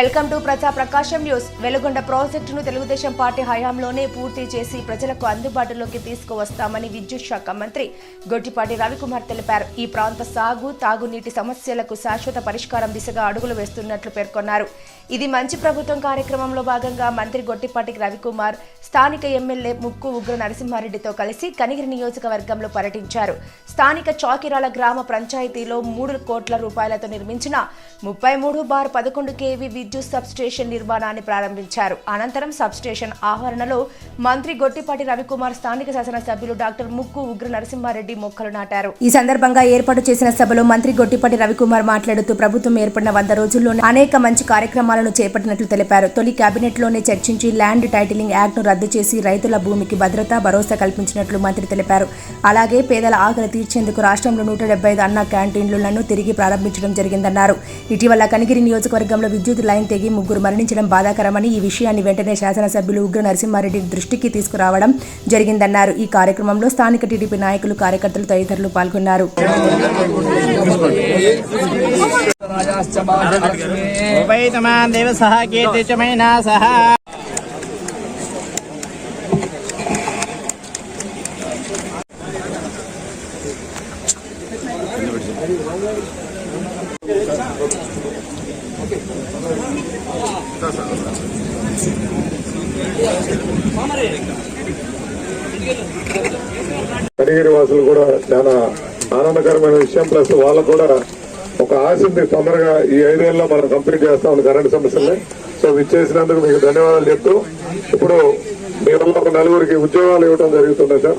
Welcome to ప్రజా ప్రకాశం news. Veligonda ప్రాజెక్టును Telugu Desam party హయాంలోనే పూర్తి చేసి ప్రజలకు అందుబాటులోకి తీసుకువస్తామని విద్యుత్ శాఖ మంత్రి గొట్టిపాటి రవికుమార్ తెలిపారు. ఈ ప్రాంత సాగు తాగునీటి సమస్యలకు శాశ్వత పరిష్కారం దిశగా అడుగులు వేస్తున్నట్లు పేర్కొన్నారు. ఇది మంచి ప్రభుత్వం కార్యక్రమంలో భాగంగా మంత్రి గొట్టిపాటి రవికుమార్ స్థానిక ఎమ్మెల్యే ముక్కు ఉగ్ర నరసింహారెడ్డితో కలిసి కనిగిరి నియోజకవర్గంలో పర్యటించారు. స్థానిక చాకిరాల గ్రామ పంచాయతీలో మూడు కోట్ల రూపాయలతో నిర్మించిన ముప్పై మూడు బార్ పదకొండు కేవీ విద్యుత్ సబ్ స్టేషన్ నిర్మాణాన్ని ప్రారంభించారు. అనంతరం సబ్ స్టేషన్ ఆవరణలో మంత్రి గొట్టిపాటి రవికుమార్ స్థానిక శాసనసభ్యులు డాక్టర్ ముక్కు ఉగ్ర నరసింహారెడ్డి మొక్కలు నాటారు. ఈ సందర్భంగా ఏర్పాటు చేసిన సభలో మంత్రి గొట్టిపాటి రవికుమార్ మాట్లాడుతూ ప్రభుత్వం ఏర్పడిన వంద రోజుల్లోనే అనేక మంచి కార్యక్రమాలను చేపట్టినట్లు తెలిపారు. తొలి కేబినెట్లోనే చర్చించి ల్యాండ్ టైటిలింగ్ యాక్ట్ను రద్దు చేసి రైతుల భూమికి భద్రత భరోసా కల్పించినట్లు మంత్రి తెలిపారు. అలాగే పేదల ఆకలి తీర్చేందుకు రాష్ట్రంలో నూట డెబ్బై ఐదు అన్న క్యాంటీన్లను తిరిగి ప్రారంభించడం జరిగిందన్నారు. ఇటీవల కనిగిరి నియోజకవర్గంలో విద్యుత్ లైన్ తెగి ముగ్గురు మరణించడం బాధాకరమని ఈ విషయాన్ని వెంటనే శాసనసభ్యులు ఉగ్ర నరసింహారెడ్డి దృష్టికి తీసుకురావడం జరిగిందన్నారు ఈ కార్యక్రమంలో స్థానిక టీడీపీ నాయకులు కార్యకర్తలు తదితరులు పాల్గొన్నారు Thank you. కడిగిరి వాసులు కూడా చాలా ఆనందకరమైన విషయం. ప్లస్ వాళ్ళకు కూడా ఒక ఆశ ఉంది తొందరగా ఈ ఐదేళ్ళలో మనం కంప్లీట్ చేస్తామని కరెంట్ సమస్యల్ని. సో విచ్చేసినందుకు మీకు ధన్యవాదాలు చెప్తూ ఇప్పుడు మీ వల్ల ఒక నలుగురికి ఉద్యోగాలు ఇవ్వడం జరుగుతుంది సార్?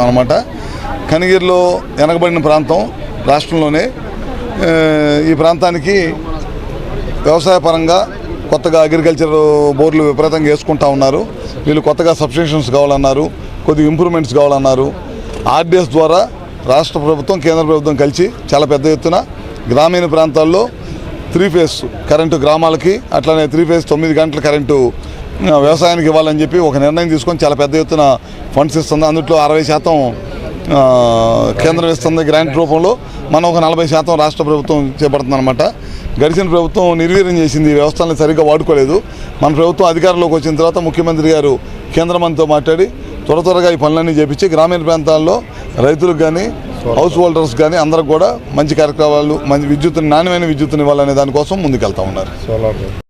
అనమాట కనిగిరిలో వెనకబడిన ప్రాంతం రాష్ట్రంలోనే. ఈ ప్రాంతానికి వ్యవసాయ పరంగా కొత్తగా అగ్రికల్చర్ బోర్డులు విపరీతంగా వేసుకుంటా ఉన్నారు. వీళ్ళు కొత్తగా సబ్స్టేషన్స్ కావాలన్నారు కొద్దిగా ఇంప్రూవ్మెంట్స్ కావాలన్నారు. ఆర్డీఎస్ ద్వారా రాష్ట్ర ప్రభుత్వం కేంద్ర ప్రభుత్వం కలిసి చాలా పెద్ద ఎత్తున గ్రామీణ ప్రాంతాల్లో త్రీ ఫేస్ కరెంటు గ్రామాలకి అట్లానే త్రీ ఫేస్ తొమ్మిది గంటల కరెంటు వ్యవసాయానికి ఇవ్వాలని చెప్పి ఒక నిర్ణయం తీసుకొని చాలా పెద్ద ఎత్తున ఫండ్స్ ఇస్తుంది. అందులో అరవై శాతం కేంద్రం ఇస్తుంది గ్రాంట్ రూపంలో. మనం ఒక నలభై శాతం రాష్ట్ర ప్రభుత్వం చేపడుతుందన్నమాట. గడిచిన ప్రభుత్వం నిర్వీర్యం చేసింది వ్యవస్థలను సరిగ్గా వాడుకోలేదు. మన ప్రభుత్వం అధికారంలోకి వచ్చిన తర్వాత ముఖ్యమంత్రి గారు కేంద్ర మంత్రితో మాట్లాడి త్వర త్వరగా ఈ పనులన్నీ చేపించి గ్రామీణ ప్రాంతాల్లో రైతులకు కానీ హౌస్ హోల్డర్స్ కానీ అందరికి కూడా మంచి కార్యక్రమాలు మంచి విద్యుత్తుని నాణ్యమైన విద్యుత్ని ఇవ్వాలనే దానికోసం ముందుకెళ్తా ఉన్నారు.